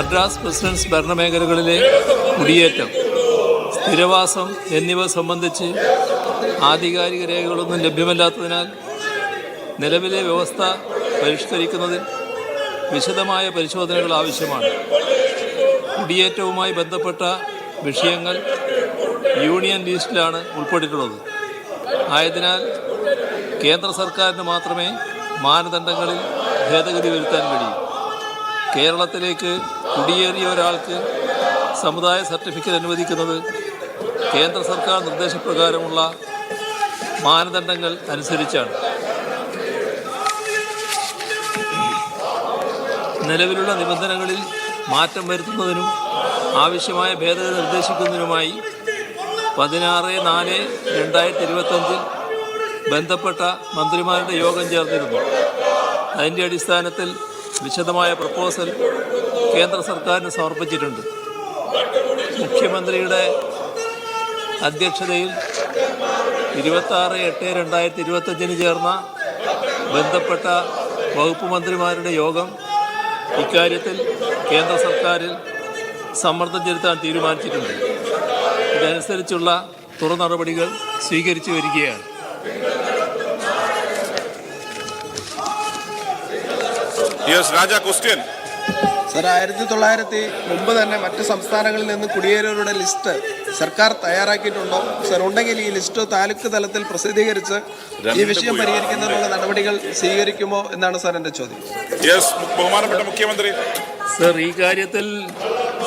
Madras precedence ഭരണമേഖലകളിലെ കുടിയേറ്റം സ്ഥിരവാസം എന്നിവ സംബന്ധിച്ച് ആധികാരിക രേഖകളൊന്നും ലഭ്യമല്ലാത്തതിനാൽ നിലവിലെ വ്യവസ്ഥ പരിഷ്കരിക്കുന്നതിൽ വിശദമായ പരിശോധനകൾ ആവശ്യമാണ്. കുടിയേറ്റവുമായി ബന്ധപ്പെട്ട വിഷയങ്ങൾ യൂണിയൻ ലിസ്റ്റിലാണ് ഉൾപ്പെട്ടിട്ടുള്ളത്. ആയതിനാൽ കേന്ദ്ര സർക്കാരിന് മാത്രമേ മാനദണ്ഡങ്ങളിൽ ഭേദഗതി വരുത്താൻ കഴിയൂ. കേരളത്തിലേക്ക് കുടിയേറിയ ഒരാൾക്ക് സമുദായ സർട്ടിഫിക്കറ്റ് അനുവദിക്കുന്നത് കേന്ദ്ര സർക്കാർ നിർദ്ദേശപ്രകാരമുള്ള മാനദണ്ഡങ്ങൾ അനുസരിച്ചാണ്. നിലവിലുള്ള നിബന്ധനകളിൽ മാറ്റം വരുത്തുന്നതിനും ആവശ്യമായ ഭേദഗതി നിർദ്ദേശിക്കുന്നതിനുമായി പതിനാറ് നാല് രണ്ടായിരത്തി ഇരുപത്തഞ്ചിൽ ബന്ധപ്പെട്ട മന്ത്രിമാരുടെ യോഗം ചേർന്നിരുന്നു. അതിന്റെ അടിസ്ഥാനത്തിൽ വിശദമായ പ്രപ്പോസൽ കേന്ദ്ര സർക്കാരിന് സമർപ്പിച്ചിട്ടുണ്ട്. മുഖ്യമന്ത്രിയുടെ അധ്യക്ഷതയിൽ ഇരുപത്താറ് എട്ട് രണ്ടായിരത്തി ഇരുപത്തഞ്ചിന് ചേർന്ന ബന്ധപ്പെട്ട വകുപ്പ് മന്ത്രിമാരുടെ യോഗം ഇക്കാര്യത്തിൽ കേന്ദ്ര സർക്കാരിൽ സമ്മർദ്ദം ചെലുത്താൻ തീരുമാനിച്ചിട്ടുണ്ട്. ഇതനുസരിച്ചുള്ള തുടർ നടപടികൾ സ്വീകരിച്ചു വരികയാണ്. യെസ് രാജ ക്വസ്റ്റ്യൻ സർ ആയിരത്തി തൊള്ളായിരത്തി മുമ്പ് തന്നെ മറ്റ് സംസ്ഥാനങ്ങളിൽ നിന്ന് കുടിയേറിയവരുടെ ലിസ്റ്റ് സർക്കാർ തയ്യാറാക്കിയിട്ടുണ്ടോ? സർ ഉണ്ടെങ്കിൽ ഈ ലിസ്റ്റ് താലൂക്ക് തലത്തിൽ പ്രസിദ്ധീകരിച്ച് ഈ വിഷയം പരിഹരിക്കുന്നതിനുള്ള നടപടികൾ സ്വീകരിക്കുമോ എന്നാണ് സാർ എന്റെ ചോദ്യം. യെസ് ബഹുമാനപ്പെട്ട മുഖ്യമന്ത്രി. സർ ഈ കാര്യത്തിൽ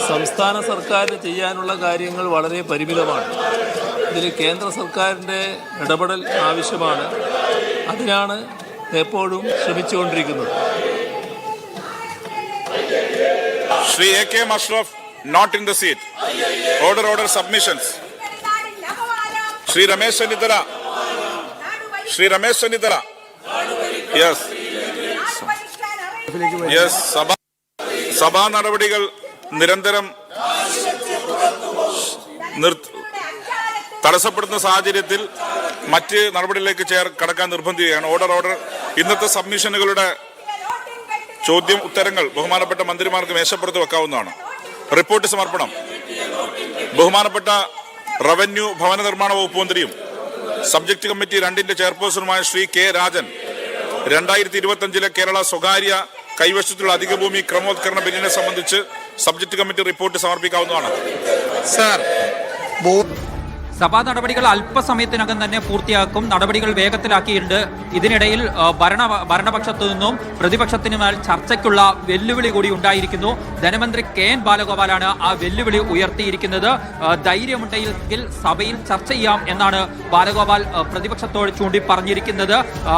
സംസ്ഥാന സർക്കാരിന് ചെയ്യാനുള്ള കാര്യങ്ങൾ വളരെ പരിമിതമാണ്. ഇതിൽ കേന്ദ്ര സർക്കാരിന്റെ ഇടപെടൽ ആവശ്യമാണ്. അതിനാണ് എപ്പോഴും ശ്രമിച്ചുകൊണ്ടിരിക്കുന്നത്. Shri A K Musharraf not in the seat order order submissions Shri Ramesh Chennithala. Shri Ramesh Chennithala. Yes yes സഭ സഭാ നടപടികൾ നിരന്തരം തടസ്സപ്പെടുന്ന സാഹചര്യത്തിൽ മറ്റ് നടപടികളിലേക്ക് ചേർ കടക്കാൻ നിർബന്ധിക്കുകയാണ്. ഓർഡർ ഓർഡർ ഇന്നത്തെ സബ്മിഷനുകളുടെ ചോദ്യം ഉത്തരങ്ങൾ ബഹുമാനപ്പെട്ട മന്ത്രിമാർക്ക് മേശപ്പുറത്ത് വെക്കാവുന്നതാണ്. റിപ്പോർട്ട് സമർപ്പണം. ബഹുമാനപ്പെട്ട റവന്യൂ ഭവന നിർമ്മാണ വകുപ്പ് മന്ത്രിയും സബ്ജക്ട് കമ്മിറ്റി രണ്ടിന്റെ ചെയർപേഴ്സണുമായ ശ്രീ കെ രാജൻ രണ്ടായിരത്തി ഇരുപത്തിയഞ്ചിലെ കേരള സ്വകാര്യ കൈവശത്തുള്ള അധിക ഭൂമി ക്രമോത്കരണ ബില്ലിനെ സംബന്ധിച്ച് സബ്ജക്ട് കമ്മിറ്റി റിപ്പോർട്ട് സമർപ്പിക്കാവുന്നതാണ്. സാർ സഭാ നടപടികൾ അല്പസമയത്തിനകം തന്നെ പൂർത്തിയാക്കും. നടപടികൾ വേഗത്തിലാക്കിയിട്ടുണ്ട്. ഇതിനിടയിൽ ഭരണ ഭരണപക്ഷത്തു നിന്നും പ്രതിപക്ഷത്തിനുമേൽ ചർച്ചയ്ക്കുള്ള വെല്ലുവിളി കൂടി ഉണ്ടായിരിക്കുന്നു. ധനമന്ത്രി കെ എൻ ബാലഗോപാലാണ് ആ വെല്ലുവിളി ഉയർത്തിയിരിക്കുന്നത്. ധൈര്യമുണ്ടെങ്കിൽ സഭയിൽ ചർച്ച ചെയ്യാം എന്നാണ് ബാലഗോപാൽ പ്രതിപക്ഷത്തോട് ചൂണ്ടി പറഞ്ഞിരിക്കുന്നത് ആ,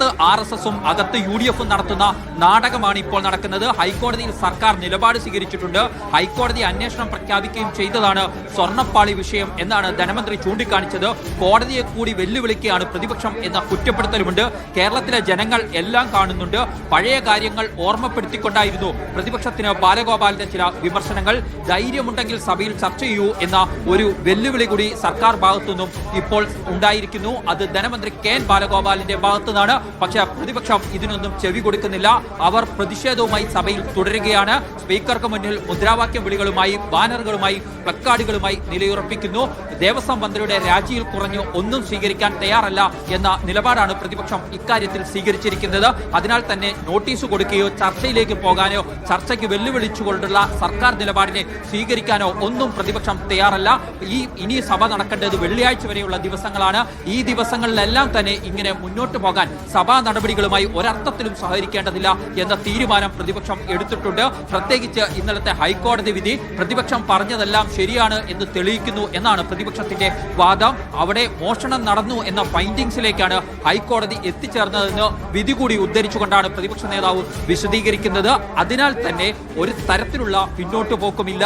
പുറത്ത് ആർ എസ് എസും അകത്ത് യു ഡി എഫും നടത്തുന്ന നാടകമാണ് ഇപ്പോൾ നടക്കുന്നത്. ഹൈക്കോടതിയിൽ സർക്കാർ നിലപാട് സ്വീകരിച്ചിട്ടുണ്ട്. ഹൈക്കോടതി അന്വേഷണം പ്രഖ്യാപിക്കുകയും ചെയ്തതാണ് സ്വർണപ്പാളി വിഷയം എന്നാണ് ധനമന്ത്രി ചൂണ്ടിക്കാണിച്ചത്. കോടതിയെ കൂടി വെല്ലുവിളിക്കുകയാണ് പ്രതിപക്ഷം എന്ന കുറ്റപ്പെടുത്തലുമുണ്ട്. കേരളത്തിലെ ജനങ്ങൾ എല്ലാം കാണുന്നുണ്ട്. പഴയ കാര്യങ്ങൾ ഓർമ്മപ്പെടുത്തിക്കൊണ്ടായിരുന്നു പ്രതിപക്ഷത്തിന് ബാലഗോപാലിന്റെ ചില വിമർശനങ്ങൾ. ധൈര്യമുണ്ടെങ്കിൽ സഭയിൽ ചർച്ച ചെയ്യൂ എന്ന ഒരു വെല്ലുവിളി കൂടി സർക്കാർ ഭാഗത്തുനിന്നും ഇപ്പോൾ ഉണ്ടായിരിക്കുന്നു. അത് ധനമന്ത്രി കെ എൻ ബാലഗോപാലിന്റെ ഭാഗത്തുനിന്നാണ്. പക്ഷേ പ്രതിപക്ഷം ഇതിനൊന്നും ചെവി കൊടുക്കുന്നില്ല. അവർ പ്രതിഷേധവുമായി സഭയിൽ തുടരുകയാണ്. സ്പീക്കർക്ക് മുന്നിൽ മുദ്രാവാക്യം വിളികളുമായി ബാനറുകളുമായി പ്ലക്കാർഡുകളുമായി നിലയുറപ്പിക്കുന്നു. ദേവസ്വം മന്ത്രിയുടെ രാജിയിൽ കുറഞ്ഞ് ഒന്നും സ്വീകരിക്കാൻ തയ്യാറല്ല എന്ന നിലപാടാണ് പ്രതിപക്ഷം ഇക്കാര്യത്തിൽ സ്വീകരിച്ചിരിക്കുന്നത്. അതിനാൽ തന്നെ നോട്ടീസ് കൊടുക്കുകയോ ചർച്ചയിലേക്ക് പോകാനോ ചർച്ചയ്ക്ക് വെല്ലുവിളിച്ചുകൊണ്ടുള്ള സർക്കാർ നിലപാടിനെ സ്വീകരിക്കാനോ ഒന്നും പ്രതിപക്ഷം തയ്യാറല്ല. ഈ ഇനി സഭ നടക്കേണ്ടത് വെള്ളിയാഴ്ച വരെയുള്ള ദിവസങ്ങളാണ്. ഈ ദിവസങ്ങളിലെല്ലാം തന്നെ ഇങ്ങനെ മുന്നോട്ട് പോകാൻ സഭാ നടപടികളുമായി ഒരർത്ഥത്തിലും സഹകരിക്കേണ്ടതില്ല എന്ന തീരുമാനം പ്രതിപക്ഷം എടുത്തിട്ടുണ്ട്. പ്രത്യേകിച്ച് ഇന്നലത്തെ ഹൈക്കോടതി വിധി പ്രതിപക്ഷം പറഞ്ഞതെല്ലാം ശരിയാണ് എന്ന് തെളിയിക്കുന്നു എന്നാണ് പ്രതിപക്ഷത്തിന്റെ വാദം. അവിടെ മോഷണം നടന്നു എന്ന ഫൈൻഡിങ്സിലേക്കാണ് ഹൈക്കോടതി എത്തിച്ചേർന്നതെന്ന് വിധി കൂടി ഉദ്ധരിച്ചുകൊണ്ടാണ് പ്രതിപക്ഷ നേതാവ് വിശദീകരിക്കുന്നത്. അതിനാൽ തന്നെ ഒരു തരത്തിലുള്ള പിന്നോട്ട് പോക്കുമില്ല.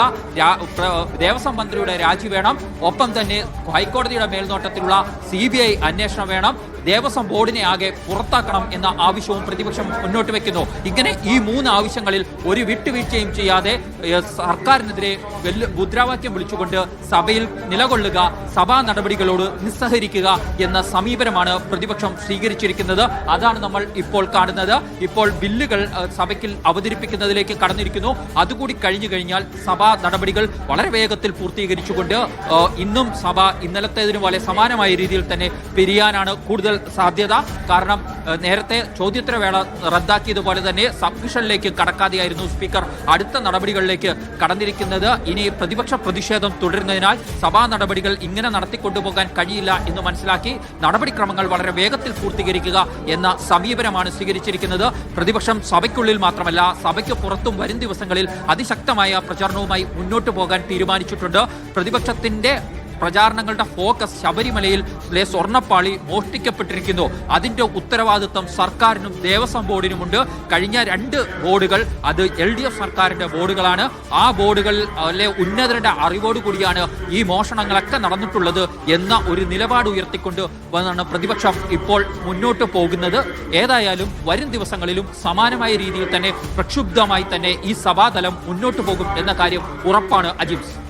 ദേവസ്വം മന്ത്രിയുടെ രാജി വേണം. ഒപ്പം തന്നെ ഹൈക്കോടതിയുടെ മേൽനോട്ടത്തിലുള്ള സി അന്വേഷണം വേണം. ദേവസ്വം ബോർഡിനെ ആകെ പുറത്താക്കണം എന്ന ആവശ്യവും പ്രതിപക്ഷം മുന്നോട്ട് വെക്കുന്നു. ഇങ്ങനെ ഈ മൂന്ന് ആവശ്യങ്ങളിൽ ഒരു വിട്ടുവീഴ്ചയും ചെയ്യാതെ സർക്കാരിനെതിരെ മുദ്രാവാക്യം വിളിച്ചുകൊണ്ട് സഭയിൽ നിലകൊള്ളുക സഭാ നടപടികളോട് നിസ്സഹരിക്കുക എന്ന സമീപനമാണ് പ്രതിപക്ഷം സ്വീകരിച്ചിരിക്കുന്നത്. അതാണ് നമ്മൾ ഇപ്പോൾ കാണുന്നത്. ഇപ്പോൾ ബില്ലുകൾ സഭയ്ക്ക് അവതരിപ്പിക്കുന്നതിലേക്ക് കടന്നിരിക്കുന്നു. അതുകൂടി കഴിഞ്ഞു കഴിഞ്ഞാൽ സഭാ നടപടികൾ വളരെ വേഗത്തിൽ പൂർത്തീകരിച്ചുകൊണ്ട് ഇന്നും സഭ ഇന്നലത്തേതിനു പോലെ സമാനമായ രീതിയിൽ തന്നെ പിരിയാനാണ് കൂടുതൽ സാധ്യത. കാരണം നേരത്തെ ചോദ്യോത്തരവേള റദ്ദാക്കിയതുപോലെ തന്നെ സബ്മിഷനിലേക്ക് കടക്കാതെയായിരുന്നു സ്പീക്കർ അടുത്ത നടപടികളിലേക്ക് കടന്നിരിക്കുന്നത്. ഇനി പ്രതിപക്ഷ പ്രതിഷേധം തുടരുന്നതിനാൽ സഭാ നടപടികൾ ഇങ്ങനെ നടത്തിക്കൊണ്ടുപോകാൻ കഴിയില്ല എന്ന് മനസ്സിലാക്കി നടപടിക്രമങ്ങൾ വളരെ വേഗത്തിൽ പൂർത്തീകരിക്കുക എന്ന സമീപനമാണ് സ്വീകരിച്ചിരിക്കുന്നത്. പ്രതിപക്ഷം സഭയ്ക്കുള്ളിൽ മാത്രമല്ല സഭയ്ക്ക് പുറത്തും വരും ദിവസങ്ങളിൽ അതിശക്തമായ പ്രചാരണവുമായി മുന്നോട്ട് പോകാൻ തീരുമാനിച്ചിട്ടുണ്ട്. പ്രതിപക്ഷത്തിന്റെ പ്രചാരണങ്ങളുടെ ഫോക്കസ് ശബരിമലയിൽ സ്വർണപ്പാളി മോഷ്ടിക്കപ്പെട്ടിരിക്കുന്നു. അതിന്റെ ഉത്തരവാദിത്വം സർക്കാരിനും ദേവസ്വം ബോർഡിനുമുണ്ട്. കഴിഞ്ഞ രണ്ട് ബോർഡുകൾ അത് എൽ ഡി എഫ് സർക്കാരിന്റെ ബോർഡുകളാണ്. ആ ബോർഡുകൾ അല്ലെ ഉന്നതരുടെ അറിവോട് കൂടിയാണ് ഈ മോഷണങ്ങളൊക്കെ നടന്നിട്ടുള്ളത് എന്ന ഒരു നിലപാട് ഉയർത്തിക്കൊണ്ട് വന്നാണ് പ്രതിപക്ഷം ഇപ്പോൾ മുന്നോട്ട് പോകുന്നത്. ഏതായാലും വരും ദിവസങ്ങളിലും സമാനമായ രീതിയിൽ തന്നെ പ്രക്ഷുബ്ധമായി തന്നെ ഈ സഭാതലം മുന്നോട്ട് പോകും എന്ന കാര്യം ഉറപ്പാണ് അജിംസ്